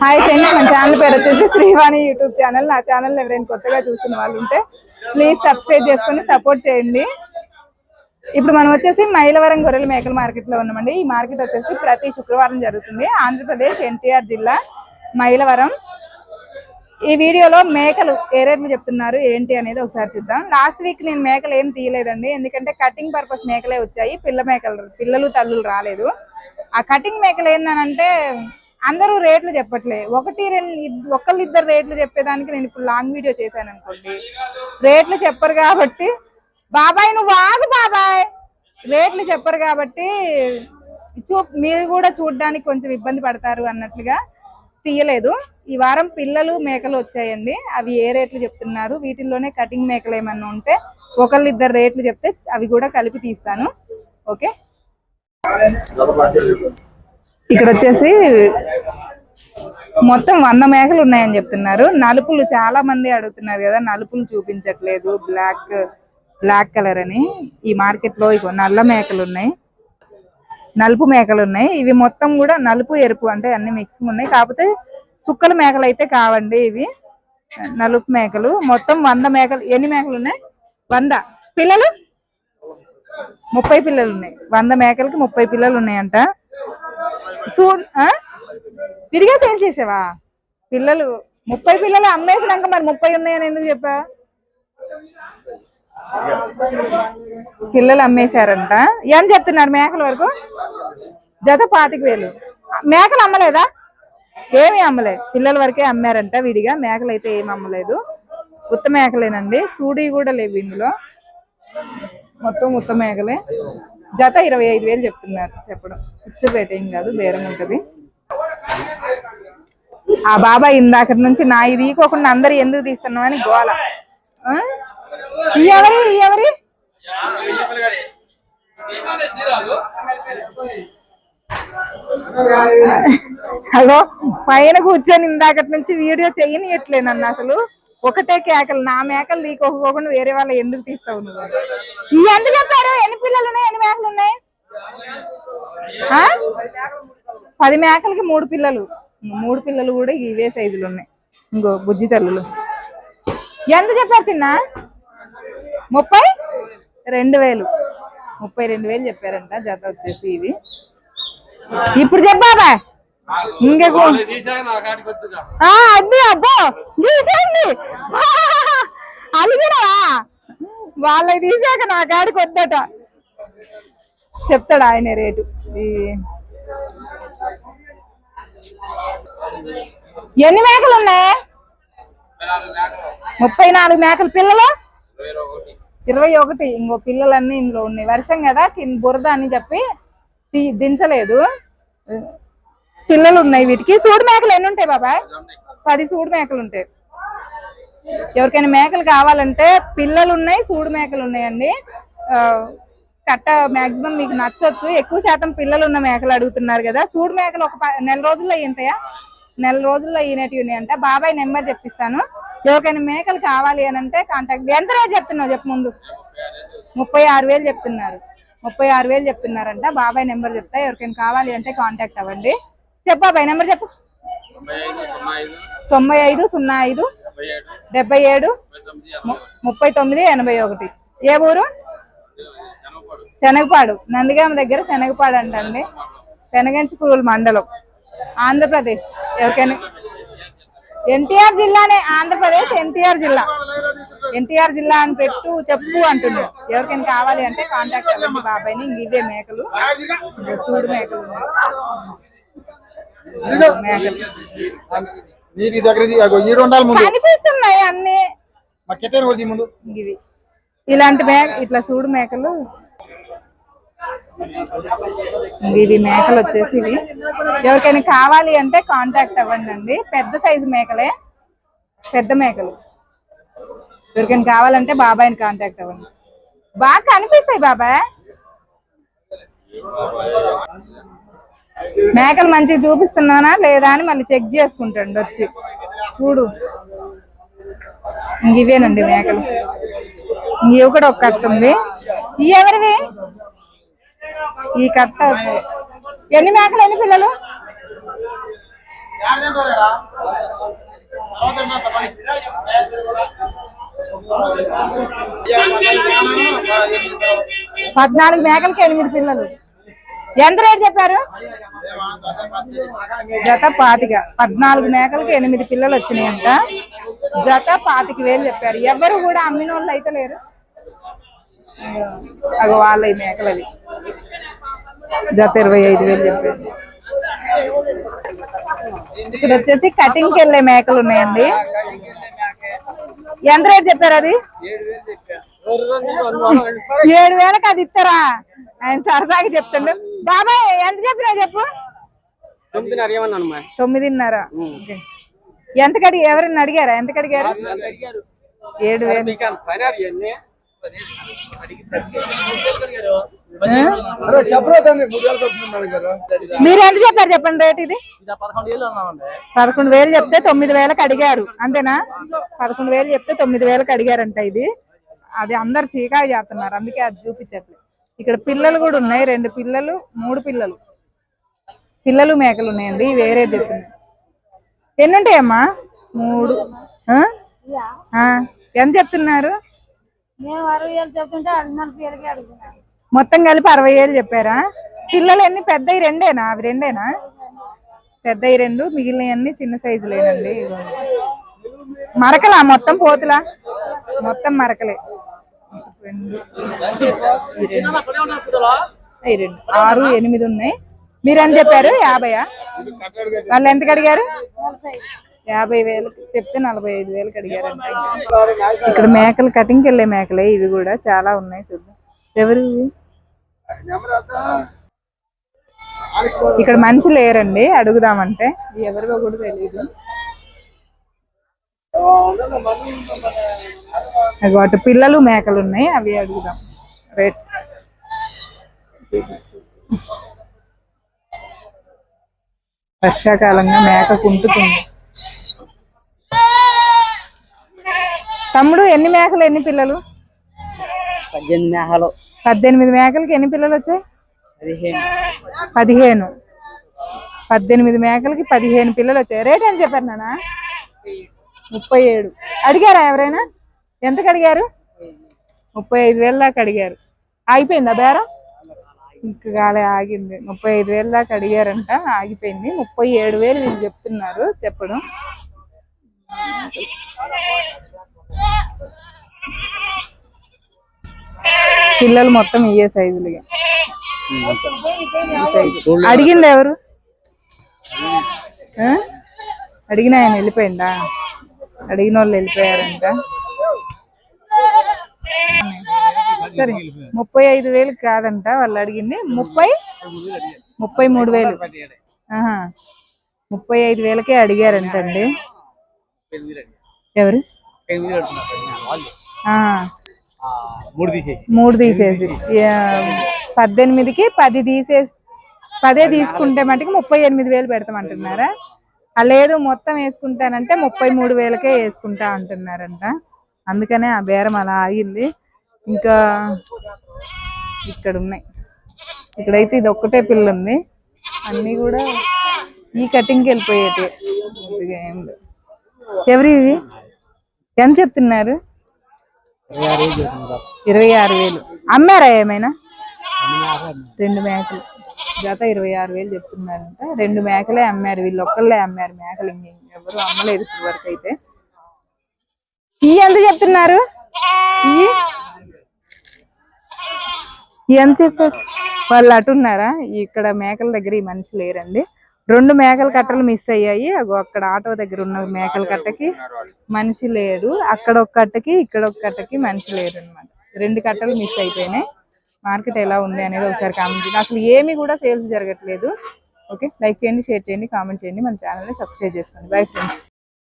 Hi friends మన channel పేరు వచ్చేసి శ్రీవాణి యూట్యూబ్ ఛానల్ నా ఛానల్ ఎవరైనా కొత్తగా చూస్తున్న వాళ్ళు ఉంటే ప్లీజ్ సబ్స్క్రైబ్ చేసుకొని సపోర్ట్ చేయండి. ఇప్పుడు మనం వచ్చేసి మైలవరం గొర్రెల మేకల మార్కెట్లో ఉన్నామండి. ఈ మార్కెట్ వచ్చేసి ప్రతి శుక్రవారం జరుగుతుంది. ఆంధ్రప్రదేశ్ ఎన్టీఆర్ జిల్లా మైలవరం. ఈ వీడియోలో మేకలు ఏ రేట్లు చెప్తున్నారు. ఏంటి అనేది ఒకసారి చూద్దాం. లాస్ట్ వీక్ నేను మేకలు ఏం తీయలేదండి. ఎందుకంటే కటింగ్ పర్పస్ మేకలే వచ్చాయి. పిల్ల మేకలు పిల్లలు తల్లులు రాలేదు. ఆ కటింగ్ మేకలు ఏందనంటే అందరూ రేట్లు చెప్పట్లే. ఒకటి రెండు ఒకళ్ళిద్దరు రేట్లు చెప్పేదానికి నేను ఇప్పుడు లాంగ్ వీడియో చేశాను అనుకోండి. రేట్లు చెప్పరు కాబట్టి బాబాయ్ నువ్వు ఆగు బాబాయ్. రేట్లు చెప్పరు కాబట్టి చూ మీరు కూడా చూడడానికి కొంచెం ఇబ్బంది పడతారు అన్నట్లుగా తీయలేదు. ఈ వారం పిల్లలు మేకలు వచ్చాయండి. అవి ఏ రేట్లు చెప్తున్నారు? వీటిల్లోనే కటింగ్ మేకలు ఏమన్నా ఉంటే ఒకళ్ళు ఇద్దరు రేట్లు చెప్తే అవి కూడా కలిపి తీస్తాను. ఓకే? ఇక్కడ వచ్చేసి మొత్తం వంద మేకలు ఉన్నాయని చెప్తున్నారు. నలుపులు చాలా మంది అడుగుతున్నారు కదా నలుపులు చూపించట్లేదు బ్లాక్ బ్లాక్ కలర్ అని. ఈ మార్కెట్లో ఇగో నల్ల మేకలు ఉన్నాయి. నలుపు మేకలు ఉన్నాయి. ఇవి మొత్తం కూడా నలుపు ఎరుపు అంటే అన్ని మిక్స్ ఉన్నాయి. కాకపోతే చుక్కల మేకలు అయితే కావండి ఇవి. నలుపు మేకలు. మొత్తం వంద మేకలు. ఎన్ని మేకలు ఉన్నాయి? వంద. పిల్లలు? ముప్పై పిల్లలు ఉన్నాయి. వంద మేకలకి ముప్పై పిల్లలు ఉన్నాయంట. సూన్ ఆ? విడిగా సేల్ చేసావా? పిల్లలు ముప్పై పిల్లలు అమ్మేసినాక మరి ముప్పై ఉన్నాయని ఎందుకు చెప్పా? పిల్లలు అమ్మేశారంట. ఏం చెప్తున్నారు మేకల వరకు? జత పాతిక వేలు. మేకలు అమ్మలేదా? ఏమి అమ్మలే పిల్లల వరకే అమ్మారంట విడిగా. మేకలు అయితే ఏమి అమ్మలేదు. ఉత్త మేకలేనండి. సూడి కూడా లేవు ఇందులో. మొత్తం ఉత్త మేకలే. జత ఇరవై ఐదు వేలు చెప్తున్నారు చెప్పడం. ఫిక్స్డ్ రేట్ ఏం కాదు బేరం ఉంటది. ఆ బాబా ఇందాక నుంచి నా ఇది ఈకోకుండా అందరు ఎందుకు తీస్తున్నావు అని గోల. ఎవరి ఎవరి? హలో పైన కూర్చొని ఇందాకటి నుంచి వీడియో చేయనియట్లే నన్ను అసలు. ఒకటే కేకలు నా మేకలు తీసుకోకుండా వేరే వాళ్ళ ఎందుకు తీస్తావు నువ్వు? ఎందుకు చెప్పారు ఎన్ని పిల్లలు ఉన్నాయి? ఎన్ని మేకలు ఉన్నాయి? ఆ? పది మేకలకి మూడు పిల్లలు. మూడు పిల్లలు కూడా ఇవే సైజులు ఉన్నాయి. ఇంకో బుజ్జి తల్లులు. ఎంత చెప్పారు చిన్న? ముప్పై రెండు వేలు. ముప్పై రెండు వేలు చెప్పారంట జత వచ్చేసి ఇవి. ఇప్పుడు చెప్పాబా ఇంకెక్కువ ఆ, అది అబ్బో తీసేయండి. అలిగినవా వాళ్ళకి తీసాక నా కాడికి వద్దట. చెప్తాడు ఆయన రేటు. ఎన్ని మేకలు ఉన్నాయి? ముప్పై నాలుగు మేకలు. పిల్లలు? ఇరవై ఒకటి. ఇంకో పిల్లలన్నీ ఇందులో ఉన్నాయి. వర్షం కదా కింద బురద అని చెప్పి దించలేదు. పిల్లలు ఉన్నాయి వీటికి. సూడు మేకలు ఎన్ని ఉంటాయి బాబాయ్ పది సూడు మేకలు ఉంటాయి. ఎవరికైనా మేకలు కావాలంటే పిల్లలు ఉన్నాయి సూడు మేకలు ఉన్నాయండి. కట్ట మాక్సిమం మీకు నచ్చొచ్చు. ఎక్కువ శాతం పిల్లలు ఉన్న మేకలు అడుగుతున్నారు కదా. సూడు మేకలు ఒక ప- నెల రోజుల్లో అయ్యింటాయా నెల రోజుల్లో అయినట్టు ఉన్నాయంట. బాబాయ్ నెంబర్ చెప్పిస్తాను. ఎవరికైనా మేకలు కావాలి అని అంటే కాంటాక్ట్ ఎంత రేట్ చెప్తున్నావు చెప్పు ముందు? ముప్పై ఆరు వేలు చెప్తున్నారు. ముప్పై ఆరు వేలు చెప్తున్నారంట. బాబాయ్ నెంబర్ చెప్తా. ఎవరికైనా కావాలి అంటే కాంటాక్ట్ అవ్వండి. చెప్పాబాయ్ నెంబర్ చెప్పు. తొంభై ఐదు సున్నా ఐదు డెబ్బై ఏడు ము- ముప్పై తొమ్మిది ఎనభై ఒకటి. ఏ ఊరు? శనగపాడు. నందిగామ దగ్గర శనగపాడు అంటండి. శనగంచిపూలు మండలం. ఆంధ్రప్రదేశ్. ఎవరికైనా? ఎన్టీఆర్ జిల్లానే. ఆంధ్రప్రదేశ్ ఎన్టీఆర్ జిల్లా. ఎన్టీఆర్ జిల్లా అని పెట్టు చెప్పు అంటున్నారు ఎవరికైనా కావాలి అంటే కాంటాక్ట్ అవ్వండి బాబాయ్ని ఇవే మేకలు. చూడు మేకలు. నీకు దగ్గర ఈడు ఉండాలి ముందు. కనిపిస్తున్నాయి అన్ని. మా కెట్టేరు కొద్ది ముందు. ఇవి ఇలాంటి మేక ఇట్లా చూడు మేకలు. ఇవి మేకలు వచ్చేసి ఇవి. ఎవరికైనా కావాలి అంటే కాంటాక్ట్ అవ్వండి అండి. పెద్ద సైజు మేకలే. పెద్ద మేకలు. ఎవరికైనా కావాలంటే బాబాయ్ని కాంటాక్ట్ అవ్వండి. బాగా కనిపిస్తాయి బాబాయ్. మేకలు మంచిగా చూపిస్తున్నానా లేదా అని మళ్ళీ చెక్ చేసుకుంటాడు వచ్చి. చూడు. ఇవేనండి మేకలు. ఇవి కూడా ఒక కట్ట ఉంది. ఇవి ఎవరివి? ఈ కట్ట ఎన్ని మేకలు ఎన్ని పిల్లలు? పద్నాలుగు మేకలకి ఎనిమిది పిల్లలు. ఎంత రేటు చెప్పారు? జత పాతిక. పద్నాలుగు మేకలకి ఎనిమిది పిల్లలు వచ్చినాయంట. జత పాతిక వేలు చెప్పారు. ఎవరు కూడా అమ్మిన వాళ్ళు అయితే లేరు. అగ వాళ్ళ ఈ మేకలు అవి. జత ఇరవై ఐదు వేలు చెప్పారు. ఇక్కడ వచ్చేసి కటింగ్కి వెళ్ళే మేకలు ఉన్నాయండి. ఎంత రేటు చెప్పారు అది? ఏడు వేలకు అది ఇస్తారా? ఆయన సరదాగా చెప్తుండే. బాబాయ్ ఎంత చెప్పినా చెప్పు. తొమ్మిదిన్నర. ఎంత కడిగి ఎవరైనా అడిగారా? ఎంత కడిగారు? ఏడు వేలు. మీరు ఎంత చెప్పారు? చెప్పండి రేట్ ఇది. పదకొండు వేలు చెప్తే తొమ్మిది వేలకు అడిగారు. అంతేనా? పదకొండు వేలు చెప్తే తొమ్మిది వేలకు అడిగారంట ఇది. అది అందరు చీకాకు చేస్తున్నారు. అందుకే అది చూపించట్లేదు. ఇక్కడ పిల్లలు కూడా ఉన్నాయి. రెండు పిల్లలు మూడు పిల్లలు. పిల్లలు మేకలు ఉన్నాయండి. వేరే చెప్తున్నాయి ఎన్ని ఉంటాయమ్మా మూడు. ఎంత చెప్తున్నారు? మొత్తం కలిపి అరవై వేలు చెప్పారా? పిల్లలు ఎన్ని పెద్దవి రెండేనా? అవి రెండేనా? పెద్దవి రెండు మిగిలినవన్నీ చిన్న సైజులేనండి. మరకలా మొత్తం పోతులా? మొత్తం మరకలే. రెండు. ఆరు ఎనిమిది ఉన్నాయి. మీరు ఎంత చెప్పారు? యాభైయా? వాళ్ళు ఎంత అడిగారు యాభై వేలు చెప్తే నలభై ఐదు వేలకు అడిగారంట ఇక్కడ మేకలు కటింగ్కి వెళ్ళే మేకలే ఇవి కూడా చాలా ఉన్నాయి చూద్దాం ఎవరు? ఇక్కడ మనిషి లేరండి అడుగుదామంటే. ఎవరివో కూడా తెలియదు అటు పిల్లలు మేకలు ఉన్నాయి అవి అడుగుదాం. రేట్ వర్షాకాలంగా మేక కుంటుతుంది తమ్ముడు ఎన్ని మేకలు ఎన్ని పిల్లలు? పద్దెనిమిది మేఘాలు పద్దెనిమిది మేకలకి ఎన్ని పిల్లలు వచ్చాయి? పదిహేను. పద్దెనిమిది మేకలకి పదిహేను పిల్లలు వచ్చాయి. రేట్ ఎంత చెప్పారు నాన్న? ముప్పై ఏడు. అడిగారా ఎవరైనా? ఎంతకు అడిగారు? ముప్పై ఐదు వేల దాకా అడిగారు. ఆగిపోయిందా బేరం? ఇంకా కాలే ఆగింది. ముప్పై ఐదు వేల దాకా అడిగారంట ఆగిపోయింది. ముప్పై ఏడు వేలు వీళ్ళు చెప్తున్నారు చెప్పడం. పిల్లలు మొత్తం ఇయ్యే సైజులుగా. అడిగింది ఎవరు? అడిగిన ఆయన వెళ్ళిపోయిందా? అడిగిన వాళ్ళు వెళ్ళిపోయారంట. సరే ముప్పై ఐదు వేలు కాదంట వాళ్ళు అడిగింది. ముప్పై? ముప్పై మూడు వేలు. ఆహా. ముప్పై ఐదు వేలకే అడిగారంటండి. ఎవరు? ఆ, మూడు తీసేసి. పద్దెనిమిదికి పది తీసేసి పదే తీసుకుంటే మటుకు ముప్పై ఎనిమిది వేలు పెడతామంటున్నారా? లేదు మొత్తం వేసుకుంటానంటే ముప్పై మూడు వేలకే వేసుకుంటా అంటున్నారంట. అందుకనే ఆ బేరం అలా ఆగింది. ఇంకా ఇక్కడ ఉన్నాయి ఇక్కడైతే ఇది ఒక్కటే పిల్ల ఉంది అన్నీ కూడా ఈ కటింగ్కి వెళ్ళిపోయేటి. ఎవరి ఎంత చెప్తున్నారు? ఇరవై ఆరు వేలు అమ్మారా ఏమైనా? రెండు మేకలు జత ఇరవై ఆరు వేలు చెప్తున్నారంట. రెండు మేకలే అమ్మారు వీళ్ళు ఒక్కళ్ళే అమ్మారు మేకలు. ఎవరు అమ్మలేదు ఇప్పటి వరకు అయితే. ఈ ఎంత చెప్తున్నారు? ఎంత చెప్పారు? వాళ్ళు అటు ఉన్నారా? ఇక్కడ మేకల దగ్గర ఈ మనిషి లేరండి. రెండు మేకల కట్టలు మిస్ అయ్యాయి. అగో అక్కడ ఆటో దగ్గర ఉన్న మేకల కట్టకి మనిషి లేడు. అక్కడ ఒక కట్టకి ఇక్కడ ఒక కట్టకి మనిషి లేరు అనమాట రెండు కట్టలు మిస్ అయిపోయినాయి. మార్కెట్ ఎలా ఉంది అనేది ఒకసారి కామెంట్ చేయండి. అసలు ఏమి కూడా సేల్స్ జరగట్లేదు. ఓకే లైక్ చేయండి షేర్ చేయండి కామెంట్ చేయండి. మన ఛానల్ని సబ్స్క్రైబ్ చేసుకోండి. Bye friends